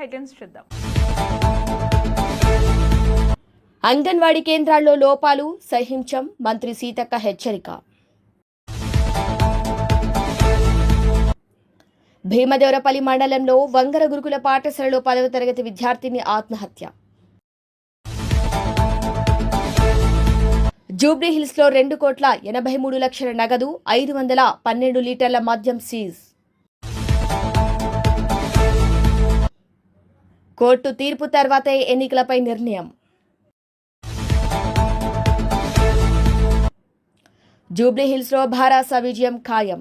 Headlines చూద్దాం. అంగన్వాడీ కేంద్రాల్లో లోపాలు సహించం మంత్రి సీతక్క హెచ్చరిక. భీమదేవరపల్లి మండలంలో వంగర గురుకుల పాఠశాలలో పదవ తరగతి విద్యార్థిని ఆత్మహత్య. జూబ్లీహిల్స్లో రెండు కోట్ల ఎనభై మూడు లక్షల నగదు ఐదు వందల పన్నెండు లీటర్ల మద్యం సీజ్. కోర్టు తీర్పు తర్వాతే ఎన్నికలపై నిర్ణయం. జూబ్లీహిల్స్లో భారాస విజయం ఖాయం.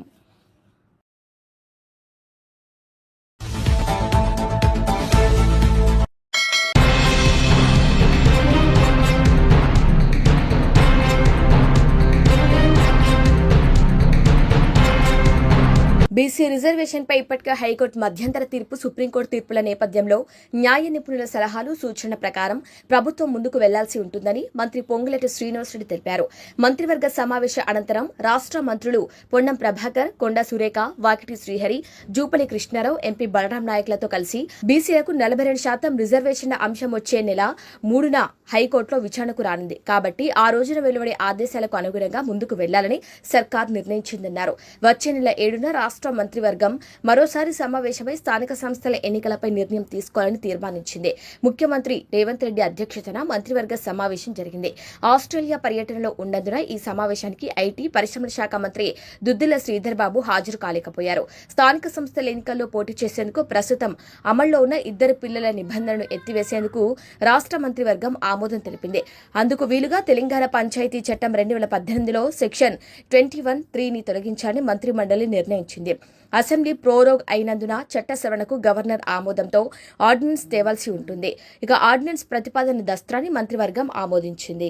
బీసీ రిజర్వేషన్పై ఇప్పటికే హైకోర్టు మధ్యంతర తీర్పు సుప్రీంకోర్టు తీర్పుల నేపథ్యంలో న్యాయ నిపుణుల సలహాలు సూచన ప్రకారం ప్రభుత్వం ముందుకు వెళ్ళాల్సి ఉంటుందని మంత్రి పొంగులెట్టి శ్రీనివాసరెడ్డి తెలిపారు. మంత్రివర్గ సమావేశ అనంతరం రాష్ట్ర మంత్రులు పొన్నం ప్రభాకర్ కొండా సురేఖ వాకిటి శ్రీహరి జూపలి కృష్ణారావు ఎంపీ బలరాం నాయకులతో కలిసి బీసీలకు నలభై రెండు శాతం రిజర్వేషన్ల అంశం వచ్చే నెల మూడున హైకోర్టులో విచారణకు రానుంది. కాబట్టి ఆ రోజున వెలువడే ఆదేశాలకు అనుగుణంగా ముందుకు వెళ్ళాలని సర్కార్ నిర్ణయించిందన్నారు. వచ్చే నెల ఏడున రాష్ట్ర మంత్రివర్గం మరోసారి సమావేశమై స్థానిక సంస్థల ఎన్నికలపై నిర్ణయం తీసుకోవాలని తీర్మానించింది. ముఖ్యమంత్రి రేవంత్ రెడ్డి అధ్యక్షతన మంత్రివర్గ సమావేశం జరిగింది. ఆస్ట్రేలియా పర్యటనలో ఉన్నందున ఈ సమావేశానికి ఐటీ పరిశ్రమల శాఖ మంత్రి దుద్దిల శ్రీధర్ బాబు హాజరు కాలేకపోయారు. స్థానిక సంస్థల ఎన్నికల్లో పోటీ చేసేందుకు ప్రస్తుతం అమల్లో ఉన్న ఇద్దరు పిల్లల నిబంధనను ఎత్తివేసేందుకు రాష్ట్ర మంత్రివర్గం ఆమోదం తెలిపింది. అందుకు వీలుగా తెలంగాణ పంచాయతీ చట్టం రెండు వేల పద్దెనిమిదిలో సెక్షన్ ట్వంటీ వన్ త్రీని తొలగించాలని మంత్రిమండలి నిర్ణయించింది. అసెంబ్లీ ప్రోరోగ్ అయినందున చట్ట సవరణకు గవర్నర్ ఆమోదంతో ఆర్డినెన్స్ తేవాల్సి ఉంటుంది. ఇక ఆర్డినెన్స్ ప్రతిపాదన దస్త్రాన్ని మంత్రివర్గం ఆమోదించింది.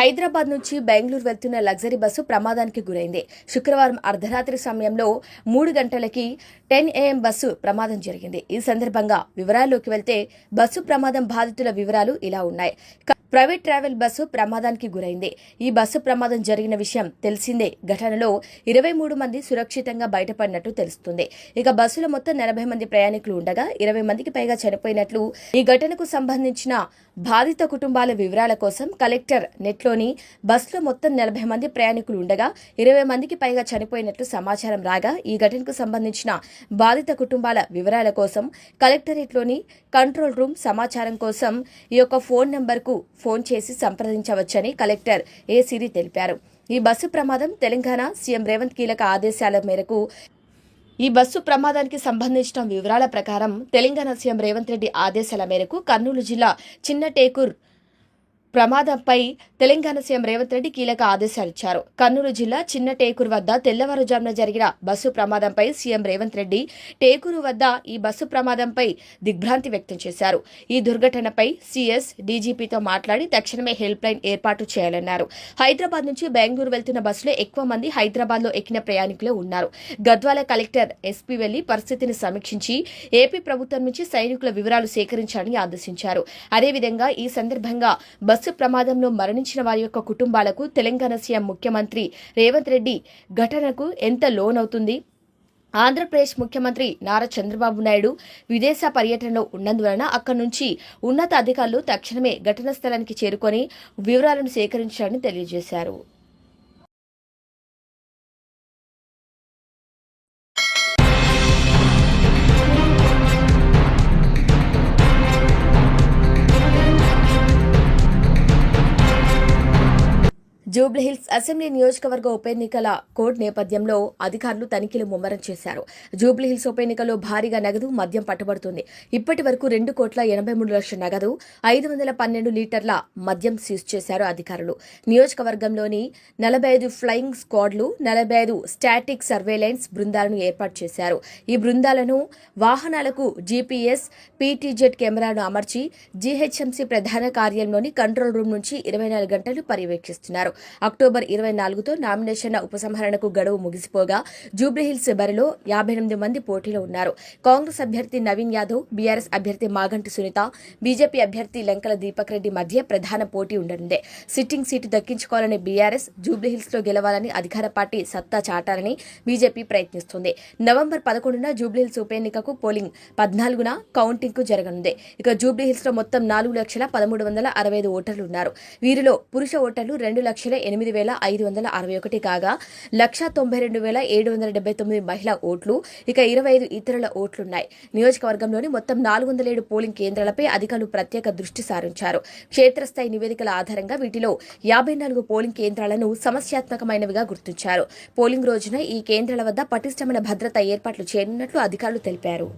హైదరాబాద్ నుంచి బెంగళూరు వెళ్తున్న లగ్జరీ బస్సు ప్రమాదానికి గురైంది. శుక్రవారం అర్ధరాత్రి సమయంలో మూడు గంటలకి టెన్ ఏఎం బస్సు ప్రమాదం జరిగింది. ఈ సందర్భంగా వివరాల్లోకి వెళ్తే బస్సు ప్రమాదం బాధితుల వివరాలు ఇలా ఉన్నాయి. ప్రైవేట్ ట్రావెల్ బస్సు ప్రమాదానికి గురైంది. ఈ బస్సు ప్రమాదం జరిగిన విషయం తెలిసిందే. ఘటనలో ఇరవై మూడు మంది సురక్షితంగా బయటపడినట్టు తెలుస్తుంది. ఇక బస్సులో మొత్తం నలభై మంది ప్రయాణికులు ఉండగా ఇరవై మందికి పైగా చనిపోయినట్లు ఈ ఘటనకు సంబంధించిన బాధిత కుటుంబాల వివరాల కోసం కలెక్టర్ నెట్లోని బస్సులో మొత్తం నలభై మంది ప్రయాణికులు ఉండగా ఇరవై మందికి పైగా చనిపోయినట్లు సమాచారం రాగా ఈ ఘటనకు సంబంధించిన బాధిత కుటుంబాల వివరాల కోసం కలెక్టరేట్లోని కంట్రోల్ రూమ్ సమాచారం కోసం ఈ యొక్క ఫోన్ నంబర్కు ఫోన్ చేసి సంప్రదించవచ్చని కలెక్టర్ ఏ తెలిపారు. ఈ బస్సు ప్రమాదం తెలంగాణ సీఎం రేవంత్ కీలక ఆదేశాల మేరకు ఈ బస్సు ప్రమాదానికి సంబంధించిన వివరాల ప్రకారం తెలంగాణ సీఎం రేవంత్ రెడ్డి ఆదేశాల మేరకు కర్నూలు జిల్లా చిన్నటేకూర్ ప్రమాదంపై తెలంగాణ సీఎం రేవంత్ రెడ్డి కీలక ఆదేశాలు ఇచ్చారు. కర్నూలు జిల్లా చిన్న టేకూరు వద్ద తెల్లవారుజామున జరిగిన బస్సు ప్రమాదంపై సీఎం రేవంత్ రెడ్డి టేకూరు వద్ద ఈ బస్సు ప్రమాదంపై దిగ్భ్రాంతి వ్యక్తం చేశారు. ఈ దుర్ఘటనపై సీఎస్ డీజీపీతో మాట్లాడి తక్షణమే హెల్ప్ లైన్ ఏర్పాటు చేయాలన్నారు. హైదరాబాద్ నుంచి బెంగళూరు వెళ్తున్న బస్సులో ఎక్కువ మంది హైదరాబాద్లో ఎక్కిన ప్రయాణికులు ఉన్నారు. గద్వాల కలెక్టర్ ఎస్పీ వెళ్ళి పరిస్థితిని సమీక్షించి ఏపీ ప్రభుత్వం నుంచి సైనికుల వివరాలు సేకరించాలని ఆదేశించారు. అదేవిధంగా ఈ సందర్భంగా బస్సు ప్రమాదంలో మరణించిన వారి యొక్క కుటుంబాలకు తెలంగాణ సీఎం ముఖ్యమంత్రి రేవంత్ రెడ్డి ఘటనకు ఎంత లోనవుతుంది? ఆంధ్రప్రదేశ్ ముఖ్యమంత్రి నారా చంద్రబాబు నాయుడు విదేశ పర్యటనలో ఉన్నందువలన అక్కడి నుంచి ఉన్నత అధికారులు తక్షణమే ఘటనా స్థలానికి చేరుకొని వివరాలను సేకరించాలని తెలియజేశారు. జూబ్లీహిల్స్ అసెంబ్లీ నియోజకవర్గ ఉప ఎన్నికల కోడ్ నేపథ్యంలో అధికారులు తనిఖీలు ముమ్మరం చేశారు. జూబ్లీహిల్స్ ఉప ఎన్నికలో భారీగా నగదు మద్యం పట్టుబడుతుంది. ఇప్పటి వరకు రెండు కోట్ల ఎనభై మూడు లక్షల నగదు ఐదు వందల పన్నెండు లీటర్ల మద్యం సీజ్ చేశారు అధికారులు. నియోజకవర్గంలోని నలభై ఐదు ఫ్లయింగ్ స్క్వాడ్లు నలభై ఐదు స్టాటిక్ సర్వేలెన్స్ బృందాలను ఏర్పాటు చేశారు. ఈ బృందాలను వాహనాలకు జీపీఎస్ పీటీజెడ్ కెమెరాను అమర్చి జీహెచ్ఎంసీ ప్రధాన కార్యాలయంలోని కంట్రోల్ రూమ్ నుంచి ఇరవై నాలుగు గంటలు పర్యవేక్షిస్తున్నారు. అక్టోబర్ ఇరవై నాలుగుతో నామినేషన్ల ఉపసంహరణకు గడువు ముగిసిపోగా జూబ్లీహిల్స్ బరిలో యాభై ఎనిమిది మంది పోటీలో ఉన్నారు. కాంగ్రెస్ అభ్యర్థి నవీన్ యాదవ్ బీఆర్ఎస్ అభ్యర్థి మాగంటి సునీత బీజేపీ అభ్యర్థి లెంకల దీపక్ రెడ్డి మధ్య ప్రధాన పోటీ ఉండనుంది. సిట్టింగ్ సీటు దక్కించుకోవాలని బీఆర్ఎస్ జూబ్లీహిల్స్లో గెలవాలని అధికార పార్టీ సత్తా చాటాలని బీజేపీ ప్రయత్నిస్తుంది. నవంబర్ పదకొండున జూబ్లీహిల్స్ ఉప ఎన్నికకు పోలింగ్ పద్నాలుగున కౌంటింగ్కు జరగనుంది. ఇక జూబ్లీహిల్స్లో మొత్తం నాలుగు లక్షల పదమూడు వందల అరవై ఐదు ఓటర్లు ఉన్నారు. వీరిలో పురుష ఓటర్లు రెండు లక్షల ఎనిమిది వేల ఐదు వందల అరవై ఒకటి కాగా లక్ష తొంభై రెండు వేల ఏడు వందల డెబ్బై తొమ్మిది మహిళా ఓట్లు ఇక ఇరవై ఐదు ఇతరుల ఓట్లున్నాయి. నియోజకవర్గంలోని మొత్తం నాలుగు వందల ఏడు పోలింగ్ కేంద్రాలపై అధికారులు ప్రత్యేక దృష్టి సారించారు. క్షేత్రస్థాయి నివేదికల ఆధారంగా వీటిలో యాభై నాలుగు పోలింగ్ కేంద్రాలను సమస్యాత్మకమైనవిగా గుర్తించారు. పోలింగ్ రోజున ఈ కేంద్రాల వద్ద పటిష్టమైన భద్రత ఏర్పాట్లు చేయనున్నట్లు అధికారులు తెలిపారు.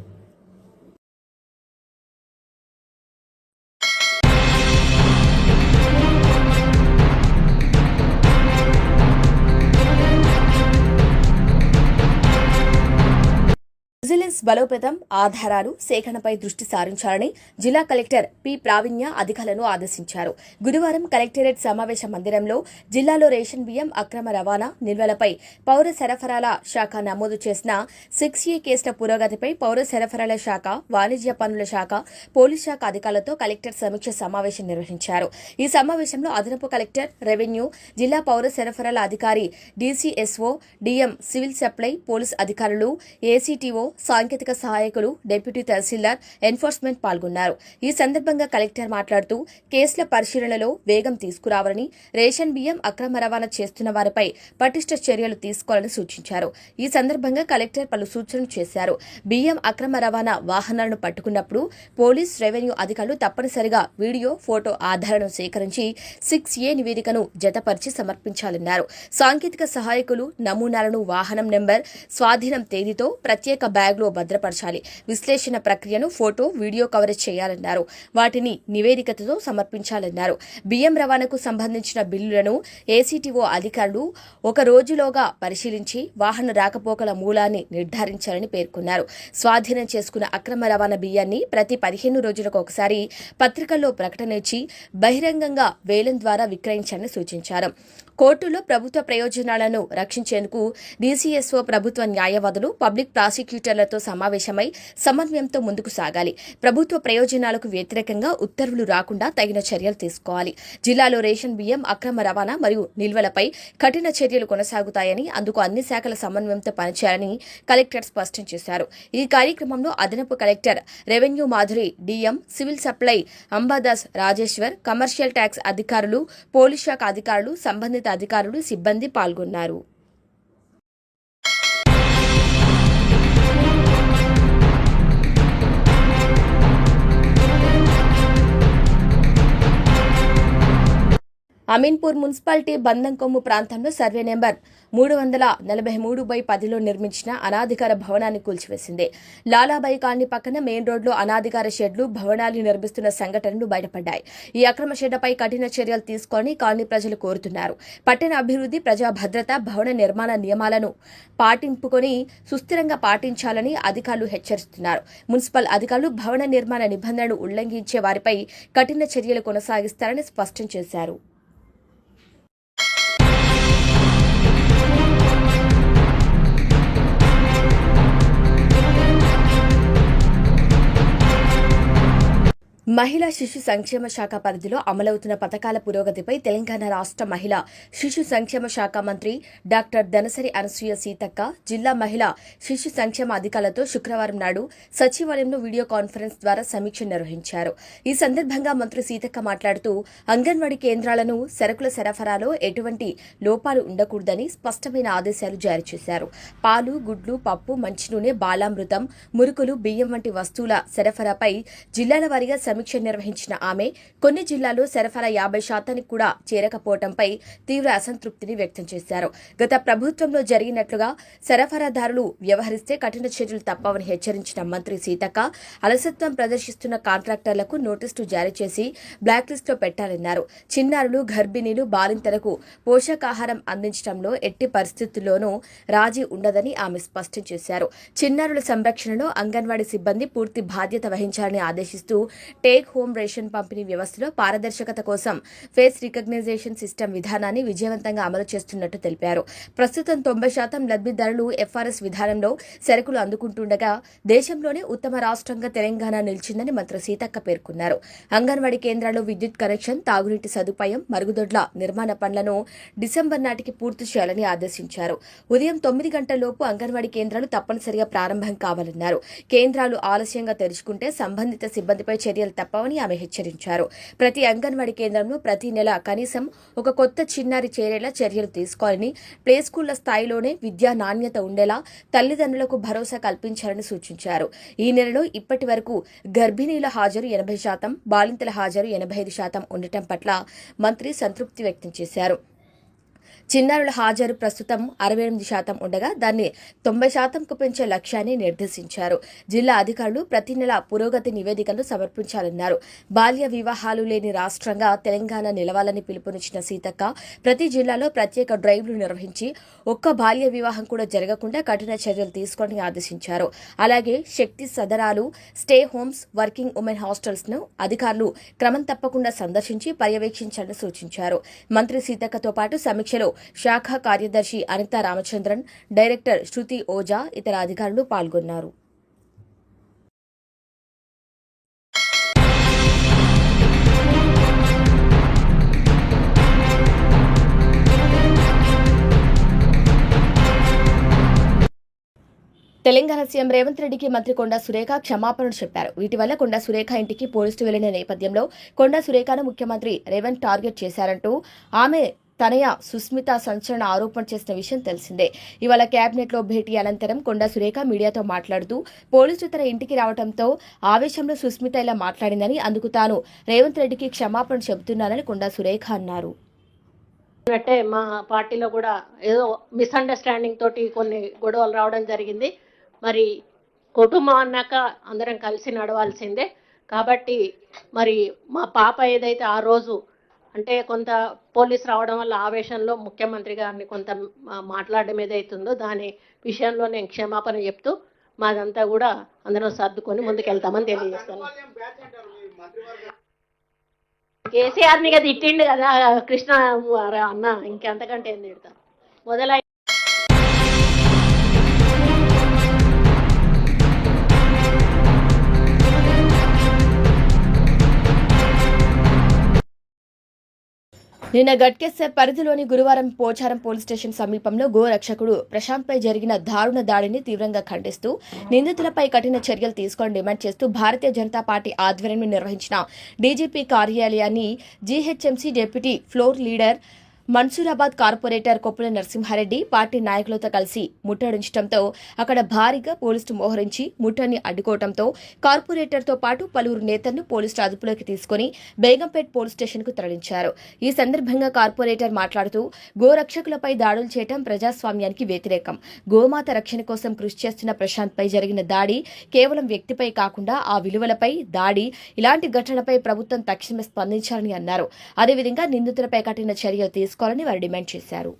బలోపేతం ఆధారాలు సేకరణపై దృష్టి సారించాలని జిల్లా కలెక్టర్ పి ప్రావీణ్య అధికారులను ఆదేశించారు. గురువారం కలెక్టరేట్ సమావేశ మందిరంలో జిల్లాలో రేషన్ బియ్యం అక్రమ రవాణా నిల్వలపై పౌర సరఫరాల శాఖ నమోదు చేసిన సిక్స్ ఏ కేసుల పురోగతిపై పౌర సరఫరాల శాఖ వాణిజ్య పనుల శాఖ పోలీస్ శాఖ అధికారులతో కలెక్టర్ సమీక్ష సమావేశం నిర్వహించారు. ఈ సమావేశంలో అదనపు కలెక్టర్ రెవెన్యూ జిల్లా పౌర సరఫరాల అధికారి DCSO DM civil supply police అధికారులు ఏసీటీఓ సాంకేతిక సహాయకులు డిప్యూటీ తహసీల్దార్ ఎన్ఫోర్స్మెంట్ పాల్గొన్నారు. ఈ సందర్భంగా కలెక్టర్ మాట్లాడుతూ కేసుల పరిశీలనలో వేగం తీసుకురావాలని రేషన్ బియ్యం అక్రమ రవాణా చేస్తున్న వారిపై పటిష్ట చర్యలు తీసుకోవాలని సూచించారు. ఈ సందర్భంగా కలెక్టర్ పలు సూచనలు చేశారు. బియ్యం అక్రమ రవాణా వాహనాలను పట్టుకున్నప్పుడు పోలీస్ రెవెన్యూ అధికారులు తప్పనిసరిగా వీడియో ఫోటో ఆధారాలను సేకరించి సిక్స్ ఏ నివేదికను జతపరిచి సమర్పించాలన్నారు. సాంకేతిక సహాయకులు నమూనాలను వాహనం నెంబర్ స్వాధీనం తేదీతో ప్రత్యేక బ్యాగ్లో భద్రపరచాలి. విశ్లేషణ ప్రక్రియను ఫోటో వీడియో కవరేజ్ చేయాలన్నారు. వాటిని నివేదికతో సమర్పించాలన్నారు. బియ్యం రవాణాకు సంబంధించిన బిల్లులను ఏసీటీఓ అధికారులు ఒక రోజులోగా పరిశీలించి వాహన రాకపోకల మూలాన్ని నిర్ధారించాలని పేర్కొన్నారు. స్వాధీనం చేసుకున్న అక్రమ రవాణా బియ్యాన్ని ప్రతి పదిహేను రోజులకు ఒకసారి పత్రికల్లో ప్రకటన ఇచ్చి బహిరంగంగా వేలం ద్వారా విక్రయించాలని సూచించారు. కోర్టులో ప్రభుత్వ ప్రయోజనాలను రక్షించేందుకు డీసీఎస్ఓ ప్రభుత్వ న్యాయవాదులు పబ్లిక్ ప్రాసిక్యూటర్లతో సమావేశమై సమన్వయంతో ముందుకు సాగాలి. ప్రభుత్వ ప్రయోజనాలకు వ్యతిరేకంగా ఉత్తర్వులు రాకుండా తగిన చర్యలు తీసుకోవాలి. జిల్లాలో రేషన్ బియ్యం అక్రమ రవాణా మరియు నిల్వలపై కఠిన చర్యలు కొనసాగుతాయని అందుకు అన్ని శాఖల సమన్వయంతో పనిచేయాలని కలెక్టర్ స్పష్టం చేశారు. ఈ కార్యక్రమంలో అదనపు collector revenue Madhuri DM civil supply Ambadas Rajeshwar commercial tax అధికారులు పోలీస్ శాఖ అధికారులు సంబంధిత అధికారులు సిబ్బంది పాల్గొన్నారు. అమీన్పూర్ మున్సిపాలిటీ బందంకొమ్ము ప్రాంతంలో సర్వే నెంబర్ మూడు వందల నలభై మూడు బై పదిలో నిర్మించిన అనాధికార భవనాన్ని కూల్చివేసింది. లాలాబాయి కాలనీ పక్కన మెయిన్ రోడ్లో అనాధికార షెడ్లు భవనాలు నిర్మిస్తున్న సంఘటనలు బయటపడ్డాయి. ఈ అక్రమ షెడ్లపై కఠిన చర్యలు తీసుకొని కాలనీ ప్రజలు కోరుతున్నారు. పట్టణ అభివృద్ధి ప్రజా భద్రత భవన నిర్మాణ నియమాలను పాటింపుకొని సుస్థిరంగా పాటించాలని అధికారులు హెచ్చరిస్తున్నారు. మున్సిపల్ అధికారులు భవన నిర్మాణ నిబంధనలు ఉల్లంఘించే వారిపై కఠిన చర్యలు కొనసాగిస్తారని స్పష్టం చేశారు. మహిళా శిశు సంక్షేమ శాఖ పరిధిలో అమలవుతున్న పథకాల పురోగతిపై తెలంగాణ రాష్ట్ర మహిళా శిశు సంక్షేమ శాఖ మంత్రి డాక్టర్ దనసరి అనసూయ సీతక్క జిల్లా మహిళా శిశు సంక్షేమ అధికారులతో శుక్రవారం నాడు సచివాలయంలో వీడియో కాన్ఫరెన్స్ ద్వారా సమీక్ష నిర్వహించారు. ఈ సందర్భంగా మంత్రి సీతక్క మాట్లాడుతూ అంగన్వాడీ కేంద్రాలను సరుకుల సరఫరాలో ఎటువంటి లోపాలు ఉండకూడదని స్పష్టమైన ఆదేశాలు జారీ చేశారు. పాలు గుడ్లు పప్పు మంచినూనె బాలామృతం మురుకులు బియ్యం వంటి వస్తువుల సరఫరాపై జిల్లాల వారీగా సమీక్ష నిర్వహించిన ఆమె కొన్ని జిల్లాల్లో సరఫరా యాభై శాతానికి కూడా చేరకపోవడంపై తీవ్ర అసంతృప్తిని వ్యక్తం చేశారు. గత ప్రభుత్వంలో జరిగినట్లుగా సరఫరాదారులు వ్యవహరిస్తే కఠిన చర్యలు తప్పవని హెచ్చరించిన మంత్రి సీతక్క అలసత్వం ప్రదర్శిస్తున్న కాంట్రాక్టర్లకు నోటీసులు జారీ చేసి బ్లాక్ లిస్టులో పెట్టాలన్నారు. చిన్నారులు గర్భిణీలు బాలింతలకు పోషకాహారం అందించడంలో ఎట్టి పరిస్థితుల్లోనూ రాజీ ఉండదని ఆమె స్పష్టం చేశారు. చిన్నారుల సంరక్షణలో అంగన్వాడీ సిబ్బంది పూర్తి బాధ్యత వహించాలని ఆదేశిస్తూ టేక్ హోమ్ రేషన్ పంపిణీ వ్యవస్థలో పారదర్శకత కోసం ఫేస్ రికగ్నైజేషన్ సిస్టమ్ విధానాన్ని విజయవంతంగా అమలు చేస్తున్నట్టు తెలిపారు. ప్రస్తుతం తొంభై శాతం లబ్దిదారులు ఎఫ్ఆర్ఎస్ విధానంలో సరుకులు అందుకుంటుండగా దేశంలోనే ఉత్తమ రాష్ట్రంగా తెలంగాణ నిలిచిందని మంత్రి సీతక్క పేర్కొన్నారు. అంగన్వాడీ కేంద్రాల్లో విద్యుత్ కనెక్షన్ తాగునీటి సదుపాయం మరుగుదొడ్ల నిర్మాణ పనులను డిసెంబర్ నాటికి పూర్తి చేయాలని ఆదేశించారు. ఉదయం తొమ్మిది గంటలలోపు అంగన్వాడీ కేంద్రాలు తప్పనిసరిగా ప్రారంభం కావాలన్నారు. కేంద్రాలు ఆలస్యంగా తెరుచుకుంటే సంబంధిత సిబ్బందిపై చర్యలు తప్పవని ఆమె హెచ్చరించారు. ప్రతి అంగన్వాడీ కేంద్రంలో ప్రతి నెల కనీసం ఒక కొత్త చిన్నారి చేరేలా చర్యలు తీసుకోవాలని ప్లే స్కూళ్ళ స్థాయిలోనే విద్యా నాణ్యత ఉండేలా తల్లిదండ్రులకు భరోసా కల్పించాలని సూచించారు. ఈ నెలలో ఇప్పటి వరకు గర్భిణీల హాజరు ఎనభై శాతం బాలింతల హాజరు ఎనభై ఐదు శాతం ఉండటం పట్ల మంత్రి సంతృప్తి వ్యక్తం చేశారు. చిన్నారుల హాజరు ప్రస్తుతం అరవై ఎనిమిది శాతం ఉండగా దాన్ని తొంభై శాతంకు పెంచే లక్ష్యాన్ని నిర్దేశించారు. జిల్లా అధికారులు ప్రతి నెల పురోగతి నివేదికను సమర్పించాలన్నారు. బాల్య వివాహాలు లేని రాష్ట్రంగా తెలంగాణ నిలవాలని పిలుపునిచ్చిన సీతక్క ప్రతి జిల్లాలో ప్రత్యేక డ్రైవ్లు నిర్వహించి ఒక్క బాల్య వివాహం కూడా జరగకుండా కఠిన చర్యలు తీసుకొని ఆదేశించారు. అలాగే శక్తి సదరాలు స్టే హోమ్స్ వర్కింగ్ ఉమెన్ హాస్టల్స్ను అధికారులు క్రమం తప్పకుండా సందర్శించి పర్యవేక్షించాలని సూచించారు. మంత్రి సీతక్కతో పాటు సమీక్షలో శాఖ కార్యదర్శి అనితా రామచంద్రన్ డైరెక్టర్ శృతి ఓజా ఇతర అధికారులు పాల్గొన్నారు. తెలంగాణ సీఎం రేవంత్ రెడ్డికి మంత్రి కొండా సురేఖ క్షమాపణలు చెప్పారు. వీటి వల్ల కొండా సురేఖ ఇంటికి పోలీసులు వెళ్ళిన నేపథ్యంలో కొండా సురేఖను ముఖ్యమంత్రి రేవంత్ టార్గెట్ చేశారంటూ ఆమె తనయ సుస్మిత సంచలన ఆరోపణ చేసిన విషయం తెలిసిందే. ఇవాళ కేబినెట్లో భేటీ అనంతరం కొండా సురేఖ మీడియాతో మాట్లాడుతూ పోలీసులు తన ఇంటికి రావడంతో ఆవేశంలో సుస్మిత ఇలా మాట్లాడిందని అందుకు తాను రేవంత్ రెడ్డికి క్షమాపణ చెబుతున్నానని కొండా సురేఖ అన్నారు. అంటే మా పార్టీలో కూడా ఏదో మిస్అండర్స్టాండింగ్ తోటి కొన్ని గొడవలు రావడం జరిగింది. మరి కుటుంబం అన్నాక అందరం కలిసి నడవాల్సిందే. కాబట్టి మరి మా పాప ఏదైతే ఆ రోజు అంటే కొంత పోలీస్ రావడం వల్ల ఆవేశంలో ముఖ్యమంత్రి గారిని కొంత మాట్లాడడం ఏదైతుందో దాని విషయంలో నేను క్షమాపణ చెప్తూ మాదంతా కూడా అందరం సర్దుకొని ముందుకెళ్తామని తెలియజేస్తాను. కేసీఆర్ని కదా తిట్టిండు కదా కృష్ణ అన్న ఇంకెంతకంటే ఏం తిడతా? మొదలై నిన్న గట్కేసర్ పరిధిలోని గురువారం పోచారం పోలీస్ స్టేషన్ సమీపంలో గోరక్షకుడు ప్రశాంత్పై జరిగిన దారుణ దాడిని తీవ్రంగా ఖండిస్తూ నిందితులపై కఠిన చర్యలు తీసుకొని డిమాండ్ చేస్తూ భారతీయ జనతా పార్టీ ఆధ్వర్యంలో నిర్వహించిన డీజీపీ కార్యాలయాన్ని GHMC deputy floor leader Mansoorabad corporator Koppula Narasimha Reddy party నాయకులతో కలిసి ముట్టడించడంతో అక్కడ భారీగా పోలీసులు మోహరించి ముట్టని అడ్డుకోవడంతో కార్పొరేటర్తో పాటు పలువురు నేతలను పోలీసులు అదుపులోకి తీసుకుని బేగంపేట్ పోలీస్ స్టేషన్కు తరలించారు. ఈ సందర్భంగా కార్పొరేటర్ మాట్లాడుతూ గోరక్షకులపై దాడులు చేయడం ప్రజాస్వామ్యానికి వ్యతిరేకం. గోమాత రక్షణ కోసం కృషి చేస్తున్న ప్రశాంత్పై జరిగిన దాడి కేవలం వ్యక్తిపై కాకుండా ఆ విలువలపై దాడి ఇలాంటి ఘటనలపై ప్రభుత్వం తక్షణమే స్పందించాలని అన్నారు. అదేవిధంగా నిందితులపై కఠిన చర్యలు తీసుకోవాలని వారు డిమాండ్ చేశారు.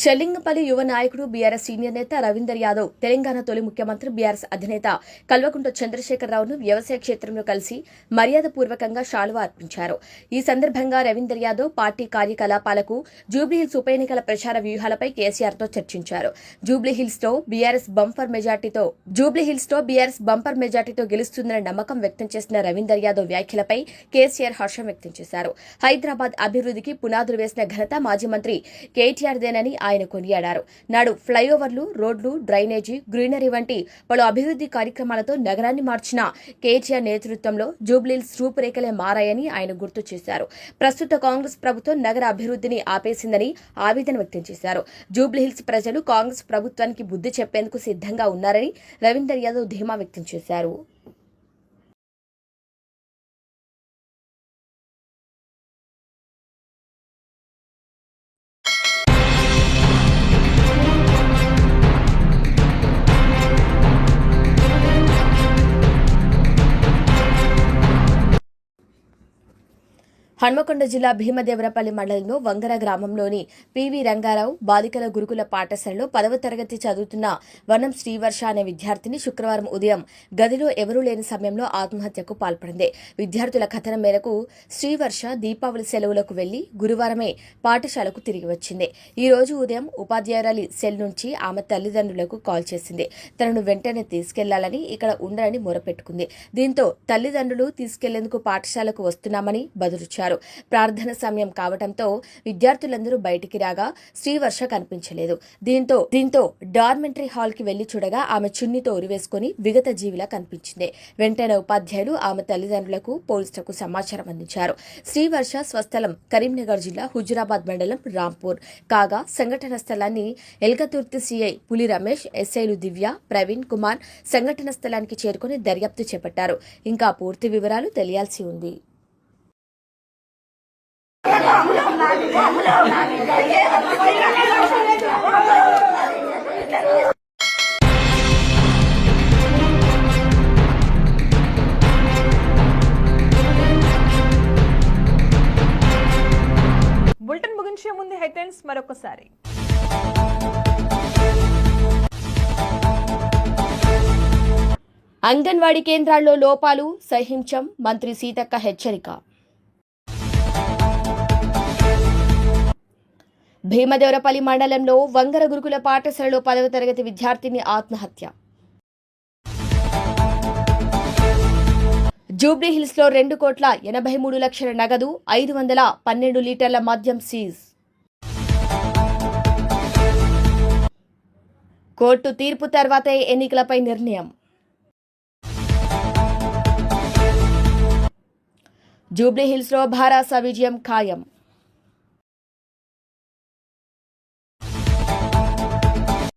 షెల్లింగపల్లి యువ నాయకుడు బీఆర్ఎస్ సీనియర్ నేత రవీందర్ యాదవ్ తెలంగాణ తొలి ముఖ్యమంత్రి బీఆర్ఎస్ అధినేత కల్వకుంట్ల చంద్రశేఖరరావును వ్యవసాయ క్షేత్రంలో కలిసి మర్యాదపూర్వకంగా శాలువా అర్పించారు. ఈ సందర్భంగా రవీందర్ యాదవ్ పార్టీ కార్యకలాపాలకు జూబ్లీహిల్స్ ఉప ఎన్నికల ప్రచార వ్యూహాలపై కేసీఆర్తో చర్చించారు. జూబ్లీహిల్స్తో బీఆర్ఎస్ బంపర్ మెజార్టీతో జూబ్లీహిల్స్తో బీఆర్ఎస్ బంపర్ మెజార్టీతో గెలుస్తుందన్న నమ్మకం వ్యక్తం చేసిన రవీందర్ యాదవ్ వ్యాఖ్యలపై కేసీఆర్ హర్షం వ్యక్తం చేశారు. హైదరాబాద్ అభివృద్ధికి పునాదులు వేసిన ఘనత మాజీ మంత్రి కేటీఆర్ దేనని ఆయన కొనియాడారు. నాడు ఫ్లైఓవర్లు రోడ్లు డ్రైనేజీ గ్రీనరీ వంటి పలు అభివృద్ధి కార్యక్రమాలతో నగరాన్ని మార్చిన కేటీఆర్ నేతృత్వంలో జూబ్లీల్స్ రూపురేఖలే మారాయని ఆయన గుర్తు చేశారు. ప్రస్తుత కాంగ్రెస్ ప్రభుత్వం నగర అభివృద్ధిని ఆపేసిందని ఆవేదన వ్యక్తం చేశారు. జూబ్లీహిల్స్ ప్రజలు కాంగ్రెస్ ప్రభుత్వానికి బుద్ధి చెప్పేందుకు సిద్ధంగా ఉన్నారని రవీందర్ యాదవ్ ధీమా వ్యక్తం చేశారు. హన్మకొండ జిల్లా భీమదేవరపల్లి మండలంలో వంగర గ్రామంలోని పివి రంగారావు బాలికల గురుకుల పాఠశాలలో పదవ తరగతి చదువుతున్న వనం శ్రీవర్ష అనే విద్యార్థిని శుక్రవారం ఉదయం గదిలో ఎవరూ లేని సమయంలో ఆత్మహత్యకు పాల్పడింది. విద్యార్థుల కథనం మేరకు శ్రీవర్ష దీపావళి సెలవులకు వెళ్ళి గురువారమే పాఠశాలకు తిరిగి వచ్చింది. ఈ రోజు ఉదయం ఉపాధ్యాయురాలి సెల్ నుంచి ఆమె తల్లిదండ్రులకు కాల్ చేసింది. తనను వెంటనే తీసుకెళ్ళాలని ఇక్కడ ఉండరని మొరపెట్టుకుంది. దీంతో తల్లిదండ్రులు తీసుకెళ్ళేందుకు పాఠశాలకు వస్తున్నామని బదులిచ్చారు ప్రార్థన సమయం కావడంతో విద్యార్థులందరూ బయటికి రాగా శ్రీవర్ష కనిపించలేదు. దీంతో దీంతో డార్మెంటరీ హాల్కి వెళ్ళి చూడగా ఆమె చున్నీతో ఉరివేసుకుని విగత జీవిలా కనిపించింది. వెంటనే ఉపాధ్యాయులు ఆమె తల్లిదండ్రులకు పోలీసులకు సమాచారం అందించారు. శ్రీవర్ష స్వస్థలం కరీంనగర్ జిల్లా హుజురాబాద్ మండలం రాంపూర్. కాగా సంఘటన స్థలాన్ని ఎల్కతుర్తి సిఐ పులి రమేష్ ఎస్ఐలు దివ్య ప్రవీణ్ కుమార్ సంఘటన స్థలానికి చేరుకుని దర్యాప్తు చేపట్టారు. ఇంకా పూర్తి వివరాలు తెలియాల్సి ఉంది. బులెటిన్ ముగించే ముందు హెడ్లైన్స్ మరొకసారి. అంగన్వాడీ కేంద్రాల్లో లోపాలు సహించం మంత్రి సీతక్క హెచ్చరిక. భీమదేవరపల్లి మండలంలో వంగర గురుకుల పాఠశాలలో పదవ తరగతి విద్యార్థిని ఆత్మహత్య. జూబ్లీహిల్స్లో రెండు కోట్ల ఎనభై మూడు లక్షల నగదు ఐదు వందల పన్నెండు లీటర్ల మద్యం సీజ్. కోర్టు తీర్పు తర్వాతే ఎన్నికలపై నిర్ణయం. జూబ్లీహిల్స్లో భారాస విజయం ఖాయం.